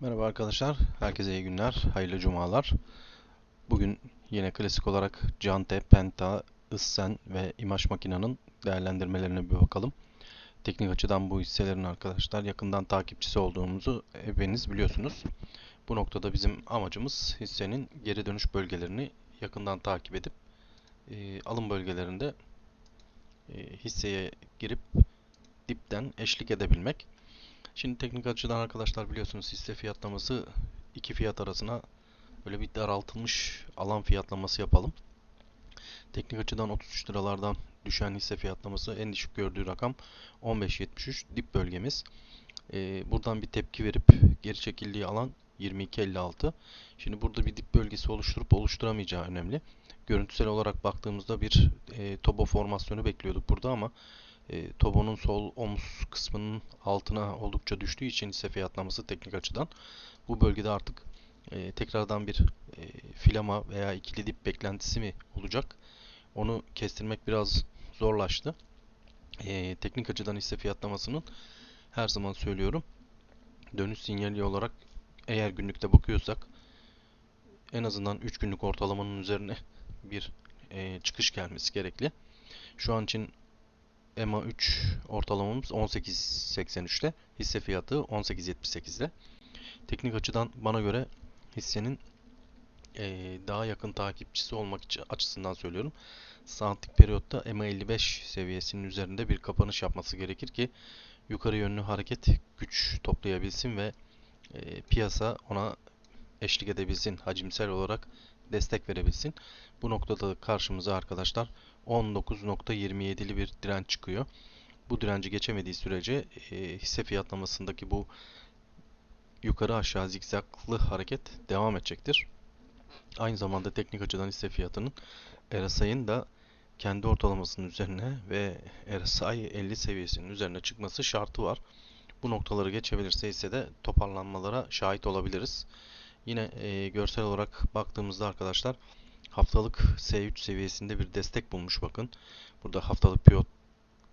Merhaba arkadaşlar, herkese iyi günler, hayırlı cumalar. Bugün yine klasik olarak Cante, Penta, Issen ve İmaj Makina'nın değerlendirmelerine bir bakalım. Teknik açıdan bu hisselerin arkadaşlar yakından takipçisi olduğumuzu hepiniz biliyorsunuz. Bu noktada bizim amacımız hissenin geri dönüş bölgelerini yakından takip edip e, alım bölgelerinde e, hisseye girip dipten eşlik edebilmek. Şimdi teknik açıdan arkadaşlar biliyorsunuz hisse fiyatlaması iki fiyat arasına böyle bir daraltılmış alan fiyatlaması yapalım. Teknik açıdan 33 liralardan düşen hisse fiyatlaması en düşük gördüğü rakam 15.73 dip bölgemiz. Ee, buradan bir tepki verip geri çekildiği alan 22.56. Şimdi burada bir dip bölgesi oluşturup oluşturamayacağı önemli. Görüntüsel olarak baktığımızda bir e, tobo formasyonu bekliyorduk burada ama e, Tobo'nun sol omuz kısmının altına oldukça düştüğü için ise fiyatlaması teknik açıdan bu bölgede artık e, tekrardan bir e, filama veya ikili dip beklentisi mi olacak? Onu kestirmek biraz zorlaştı. E, teknik açıdan ise fiyatlamasının her zaman söylüyorum dönüş sinyali olarak eğer günlükte bakıyorsak en azından 3 günlük ortalamanın üzerine bir e, çıkış gelmesi gerekli. Şu an için EMA 3 ortalamamız 18.83'te. Hisse fiyatı 18.78'de. Teknik açıdan bana göre hissenin e, daha yakın takipçisi olmak açısından söylüyorum. Saatlik periyotta EMA 55 seviyesinin üzerinde bir kapanış yapması gerekir ki yukarı yönlü hareket güç toplayabilsin ve e, piyasa ona eşlik edebilsin, hacimsel olarak destek verebilsin. Bu noktada karşımıza arkadaşlar 19.27'li bir direnç çıkıyor. Bu direnci geçemediği sürece e, hisse fiyatlamasındaki bu yukarı aşağı zikzaklı hareket devam edecektir. Aynı zamanda teknik açıdan hisse fiyatının RSI'nin da kendi ortalamasının üzerine ve RSI 50 seviyesinin üzerine çıkması şartı var. Bu noktaları geçebilirse ise de toparlanmalara şahit olabiliriz. Yine e, görsel olarak baktığımızda arkadaşlar haftalık S3 seviyesinde bir destek bulmuş bakın. Burada haftalık pivot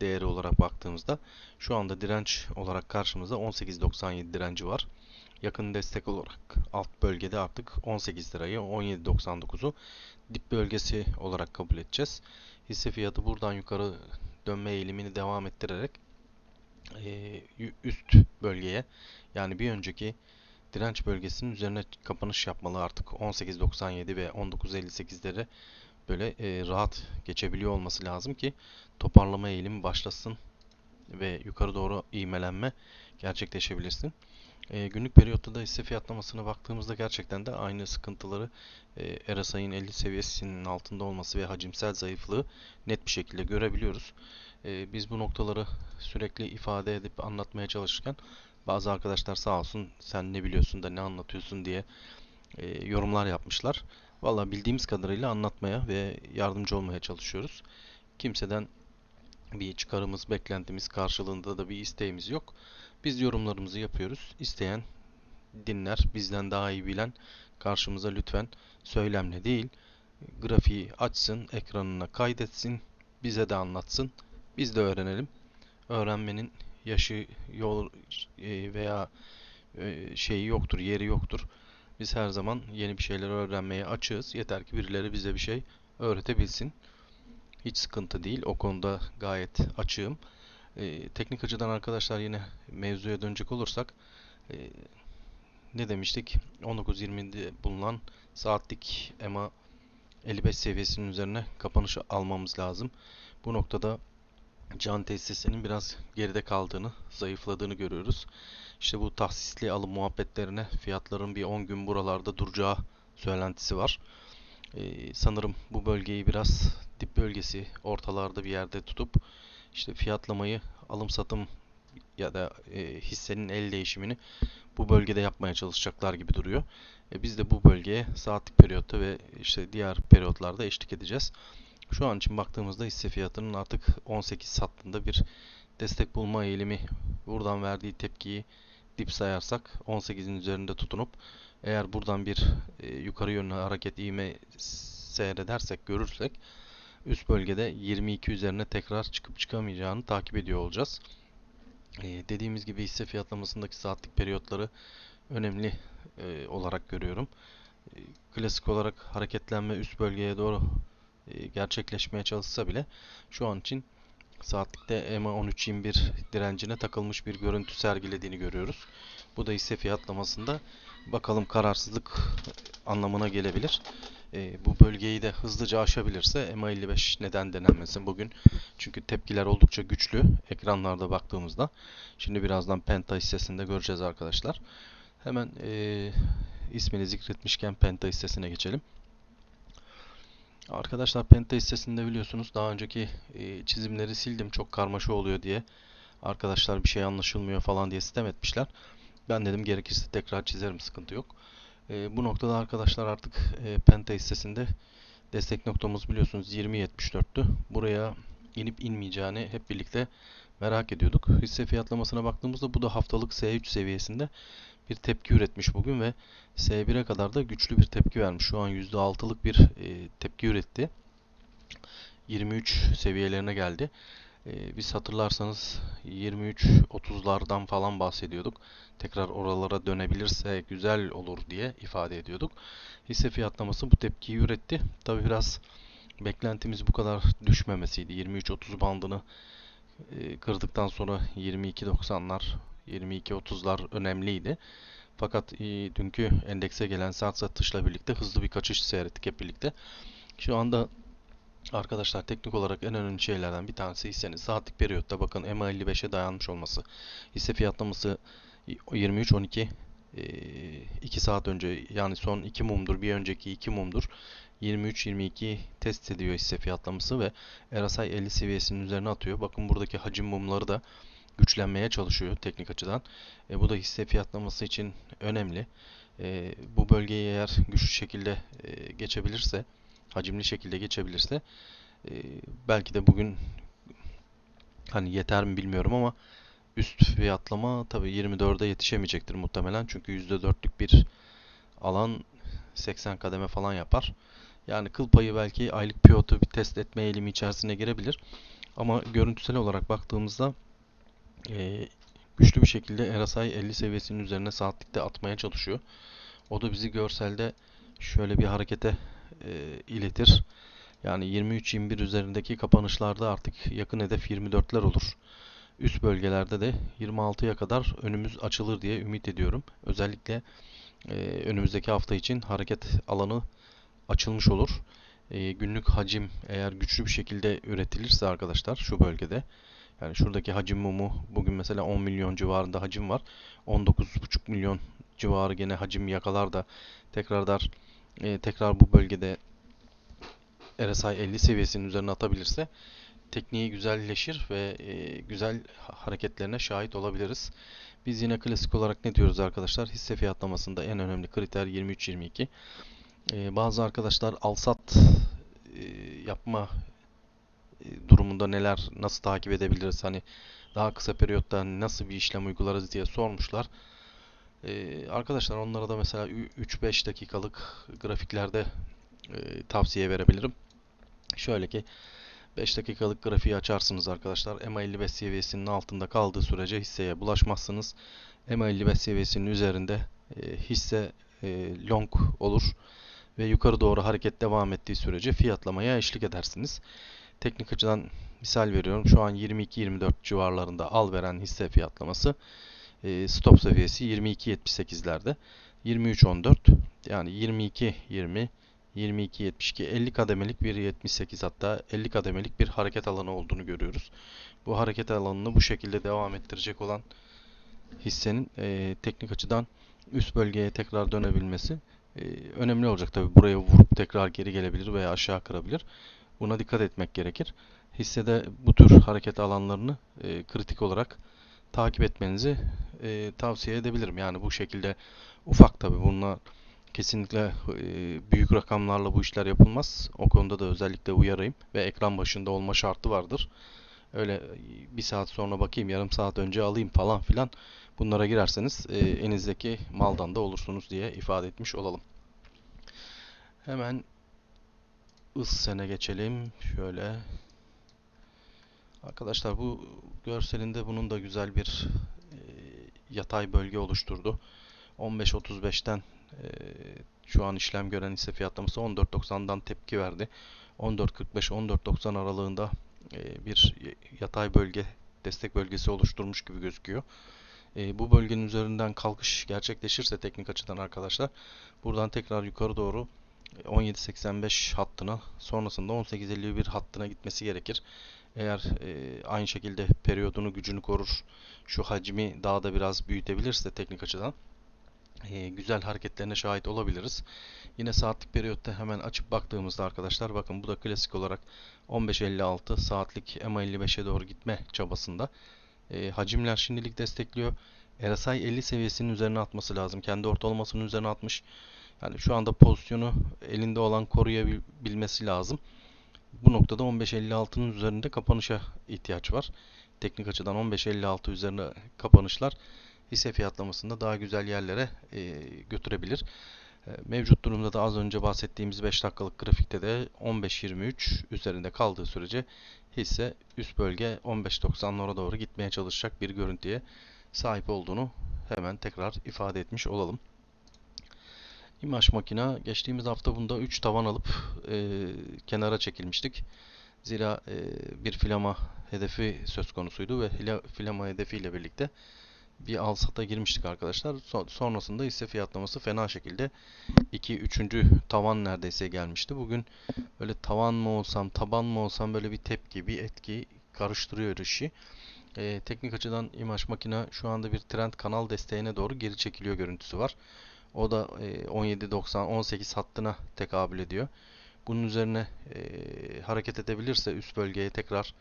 değeri olarak baktığımızda şu anda direnç olarak karşımızda 18.97 direnci var. Yakın destek olarak alt bölgede artık 18 lirayı 17.99'u dip bölgesi olarak kabul edeceğiz. Hisse fiyatı buradan yukarı dönme eğilimini devam ettirerek üst bölgeye yani bir önceki direnç bölgesinin üzerine kapanış yapmalı artık 18.97 ve 19.58'lere böyle e, rahat geçebiliyor olması lazım ki toparlama eğilimi başlasın ve yukarı doğru ivmelenme gerçekleşebilirsin. E, günlük periyotta da hisse fiyatlamasına baktığımızda gerçekten de aynı sıkıntıları e, RSI'nin 50 seviyesinin altında olması ve hacimsel zayıflığı net bir şekilde görebiliyoruz. E, biz bu noktaları sürekli ifade edip anlatmaya çalışırken bazı arkadaşlar sağ olsun sen ne biliyorsun da ne anlatıyorsun diye e, yorumlar yapmışlar. Valla bildiğimiz kadarıyla anlatmaya ve yardımcı olmaya çalışıyoruz. Kimseden bir çıkarımız, beklentimiz karşılığında da bir isteğimiz yok. Biz yorumlarımızı yapıyoruz. İsteyen dinler, bizden daha iyi bilen karşımıza lütfen söylemle değil, grafiği açsın, ekranına kaydetsin, bize de anlatsın. Biz de öğrenelim. Öğrenmenin yaşı yol e, veya e, şeyi yoktur, yeri yoktur. Biz her zaman yeni bir şeyler öğrenmeye açığız. Yeter ki birileri bize bir şey öğretebilsin. Hiç sıkıntı değil. O konuda gayet açığım. Ee, teknik açıdan arkadaşlar yine mevzuya dönecek olursak e, ne demiştik? 19.20'de bulunan saatlik EMA 55 seviyesinin üzerine kapanış almamız lazım. Bu noktada can tesisinin biraz geride kaldığını, zayıfladığını görüyoruz. İşte bu tahsisli alım muhabbetlerine fiyatların bir 10 gün buralarda duracağı söylentisi var. Ee, sanırım bu bölgeyi biraz dip bölgesi ortalarda bir yerde tutup işte fiyatlamayı alım satım ya da e, hissenin el değişimini bu bölgede yapmaya çalışacaklar gibi duruyor. E, biz de bu bölgeye saatlik periyotta ve işte diğer periyotlarda eşlik edeceğiz. Şu an için baktığımızda hisse fiyatının artık 18 hattında bir destek bulma eğilimi buradan verdiği tepkiyi dip sayarsak 18'in üzerinde tutunup eğer buradan bir e, yukarı yönlü hareket ivme seyredersek görürsek üst bölgede 22 üzerine tekrar çıkıp çıkamayacağını takip ediyor olacağız. E, dediğimiz gibi hisse fiyatlamasındaki saatlik periyotları önemli e, olarak görüyorum. E, klasik olarak hareketlenme üst bölgeye doğru gerçekleşmeye çalışsa bile şu an için saatlikte EMA 13.21 direncine takılmış bir görüntü sergilediğini görüyoruz. Bu da hisse fiyatlamasında bakalım kararsızlık anlamına gelebilir. E, bu bölgeyi de hızlıca aşabilirse EMA 55 neden denenmesin bugün? Çünkü tepkiler oldukça güçlü ekranlarda baktığımızda. Şimdi birazdan Penta hissesinde göreceğiz arkadaşlar. Hemen e, ismini zikretmişken Penta hissesine geçelim. Arkadaşlar Penta hissesinde biliyorsunuz daha önceki e, çizimleri sildim çok karmaşa oluyor diye. Arkadaşlar bir şey anlaşılmıyor falan diye sistem etmişler. Ben dedim gerekirse tekrar çizerim sıkıntı yok. E, bu noktada arkadaşlar artık e, Penta hissesinde destek noktamız biliyorsunuz 20.74'tü. Buraya inip inmeyeceğini hep birlikte merak ediyorduk. Hisse fiyatlamasına baktığımızda bu da haftalık S3 seviyesinde bir tepki üretmiş bugün ve S1'e kadar da güçlü bir tepki vermiş. Şu an %6'lık bir e, tepki üretti. 23 seviyelerine geldi. E, biz hatırlarsanız 23-30'lardan falan bahsediyorduk. Tekrar oralara dönebilirse güzel olur diye ifade ediyorduk. Hisse fiyatlaması bu tepkiyi üretti. Tabi biraz beklentimiz bu kadar düşmemesiydi. 23-30 bandını e, kırdıktan sonra 22.90'lar 22.30'lar önemliydi. Fakat e, dünkü endekse gelen sert satışla birlikte hızlı bir kaçış seyrettik hep birlikte. Şu anda arkadaşlar teknik olarak en önemli şeylerden bir tanesi hissenin saatlik periyotta bakın MA55'e dayanmış olması. Hisse fiyatlaması 23.12 2 saat önce yani son 2 mumdur bir önceki 2 mumdur 23-22 test ediyor hisse fiyatlaması ve RSI 50 seviyesinin üzerine atıyor. Bakın buradaki hacim mumları da güçlenmeye çalışıyor teknik açıdan. E, bu da hisse fiyatlaması için önemli. E, bu bölgeyi eğer güçlü şekilde e, geçebilirse, hacimli şekilde geçebilirse e, belki de bugün hani yeter mi bilmiyorum ama üst fiyatlama tabii 24'e yetişemeyecektir muhtemelen. Çünkü %4'lük bir alan 80 kademe falan yapar. Yani kıl payı belki aylık piyotu bir test etme eğilimi içerisine girebilir. Ama görüntüsel olarak baktığımızda e, güçlü bir şekilde RSI 50 seviyesinin üzerine saatlikte atmaya çalışıyor. O da bizi görselde şöyle bir harekete e, iletir. Yani 23-21 üzerindeki kapanışlarda artık yakın hedef 24'ler olur. Üst bölgelerde de 26'ya kadar önümüz açılır diye ümit ediyorum. Özellikle e, önümüzdeki hafta için hareket alanı açılmış olur. E, günlük hacim eğer güçlü bir şekilde üretilirse arkadaşlar şu bölgede yani şuradaki hacim mumu bugün mesela 10 milyon civarında hacim var. 19,5 milyon civarı gene hacim yakalar da tekrardan e, tekrar bu bölgede RSI 50 seviyesinin üzerine atabilirse tekniği güzelleşir ve e, güzel hareketlerine şahit olabiliriz. Biz yine klasik olarak ne diyoruz arkadaşlar? Hisse fiyatlamasında en önemli kriter 23-22. E, bazı arkadaşlar alsat e, yapma durumunda neler nasıl takip edebiliriz? Hani daha kısa periyotta nasıl bir işlem uygularız diye sormuşlar. Ee, arkadaşlar onlara da mesela 3-5 dakikalık grafiklerde e, tavsiye verebilirim. Şöyle ki 5 dakikalık grafiği açarsınız arkadaşlar. MA55 seviyesinin altında kaldığı sürece hisseye bulaşmazsınız. MA55 seviyesinin üzerinde e, hisse e, long olur ve yukarı doğru hareket devam ettiği sürece fiyatlamaya eşlik edersiniz. Teknik açıdan misal veriyorum. Şu an 22-24 civarlarında al veren hisse fiyatlaması. E, stop seviyesi 22.78'lerde. 23.14 yani 22.20 22.72 50 kademelik bir 78 hatta 50 kademelik bir hareket alanı olduğunu görüyoruz. Bu hareket alanını bu şekilde devam ettirecek olan hissenin e, teknik açıdan üst bölgeye tekrar dönebilmesi e, önemli olacak. Tabi buraya vurup tekrar geri gelebilir veya aşağı kırabilir. Buna dikkat etmek gerekir. Hissede bu tür hareket alanlarını e, kritik olarak takip etmenizi e, tavsiye edebilirim. Yani bu şekilde ufak tabi bununla kesinlikle e, büyük rakamlarla bu işler yapılmaz. O konuda da özellikle uyarayım ve ekran başında olma şartı vardır. Öyle bir saat sonra bakayım yarım saat önce alayım falan filan bunlara girerseniz e, elinizdeki maldan da olursunuz diye ifade etmiş olalım. Hemen sene geçelim. Şöyle. Arkadaşlar bu görselinde bunun da güzel bir e, yatay bölge oluşturdu. 15.35'ten e, şu an işlem gören hisse fiyatlaması 14.90'dan tepki verdi. 14.45-14.90 aralığında e, bir yatay bölge destek bölgesi oluşturmuş gibi gözüküyor. E, bu bölgenin üzerinden kalkış gerçekleşirse teknik açıdan arkadaşlar buradan tekrar yukarı doğru 17.85 hattına sonrasında 18.51 hattına gitmesi gerekir. Eğer e, aynı şekilde periyodunu gücünü korur şu hacmi daha da biraz büyütebilirse teknik açıdan e, güzel hareketlerine şahit olabiliriz. Yine saatlik periyotta hemen açıp baktığımızda arkadaşlar bakın bu da klasik olarak 15.56 saatlik EMA 55'e doğru gitme çabasında. E, hacimler şimdilik destekliyor. RSI 50 seviyesinin üzerine atması lazım. Kendi ortalamasının üzerine atmış. Yani şu anda pozisyonu elinde olan koruyabilmesi lazım. Bu noktada 15.56'nın üzerinde kapanışa ihtiyaç var. Teknik açıdan 15.56 üzerine kapanışlar hisse fiyatlamasında daha güzel yerlere e, götürebilir. E, mevcut durumda da az önce bahsettiğimiz 5 dakikalık grafikte de 15.23 üzerinde kaldığı sürece hisse üst bölge 15.90'lara doğru gitmeye çalışacak bir görüntüye sahip olduğunu hemen tekrar ifade etmiş olalım. İmaj makina geçtiğimiz hafta bunda 3 tavan alıp e, kenara çekilmiştik. Zira e, bir filama hedefi söz konusuydu ve filama hedefiyle birlikte bir al sata girmiştik arkadaşlar. Sonrasında hisse fiyatlaması fena şekilde 2 3. tavan neredeyse gelmişti. Bugün böyle tavan mı olsam, taban mı olsam böyle bir tepki, bir etki karıştırıyor işi. Ee, teknik açıdan imaj makina şu anda bir trend kanal desteğine doğru geri çekiliyor görüntüsü var. O da e, 17.90 18 hattına tekabül ediyor. Bunun üzerine e, hareket edebilirse üst bölgeye tekrar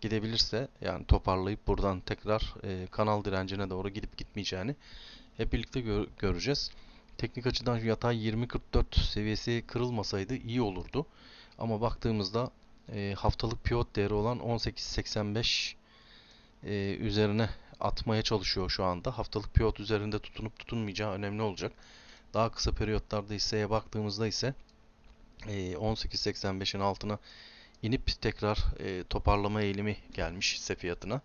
gidebilirse yani toparlayıp buradan tekrar e, kanal direncine doğru gidip gitmeyeceğini hep birlikte gör göreceğiz. Teknik açıdan yatay 20.44 seviyesi kırılmasaydı iyi olurdu. Ama baktığımızda e, haftalık pivot değeri olan 18.85 e, üzerine atmaya çalışıyor şu anda. Haftalık pivot üzerinde tutunup tutunmayacağı önemli olacak. Daha kısa periyotlarda hisseye baktığımızda ise e, 18.85'in altına inip tekrar e, toparlama eğilimi gelmiş hisse fiyatına.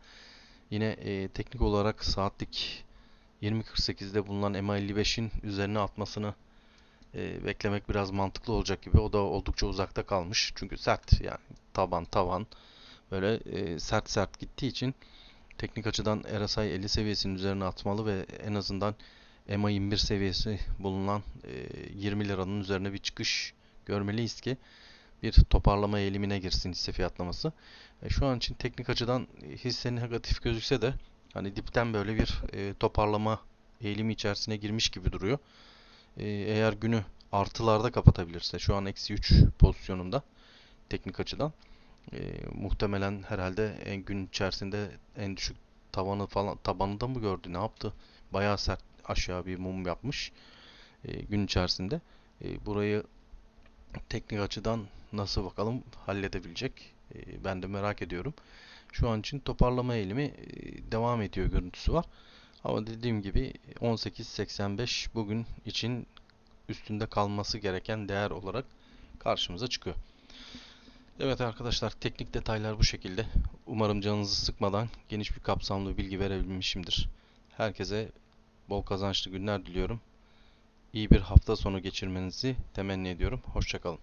Yine e, teknik olarak saatlik 20.48'de bulunan MA55'in üzerine atmasını e, beklemek biraz mantıklı olacak gibi. O da oldukça uzakta kalmış. Çünkü sert yani taban tavan böyle e, sert sert gittiği için teknik açıdan RSI 50 seviyesinin üzerine atmalı ve en azından EMA 21 seviyesi bulunan e, 20 liranın üzerine bir çıkış görmeliyiz ki bir toparlama eğilimine girsin hisse fiyatlaması. E, şu an için teknik açıdan hisse negatif gözükse de hani dipten böyle bir e, toparlama eğilimi içerisine girmiş gibi duruyor. E, eğer günü artılarda kapatabilirse şu an eksi 3 pozisyonunda teknik açıdan e, muhtemelen herhalde en gün içerisinde en düşük tavanı falan tabanında mı gördü ne yaptı? Bayağı sert aşağı bir mum yapmış e, gün içerisinde. E, burayı teknik açıdan nasıl bakalım halledebilecek e, ben de merak ediyorum. Şu an için toparlama eğilimi e, devam ediyor görüntüsü var. Ama dediğim gibi 18.85 bugün için üstünde kalması gereken değer olarak karşımıza çıkıyor. Evet arkadaşlar teknik detaylar bu şekilde. Umarım canınızı sıkmadan geniş bir kapsamlı bilgi verebilmişimdir. Herkese bol kazançlı günler diliyorum. İyi bir hafta sonu geçirmenizi temenni ediyorum. Hoşçakalın.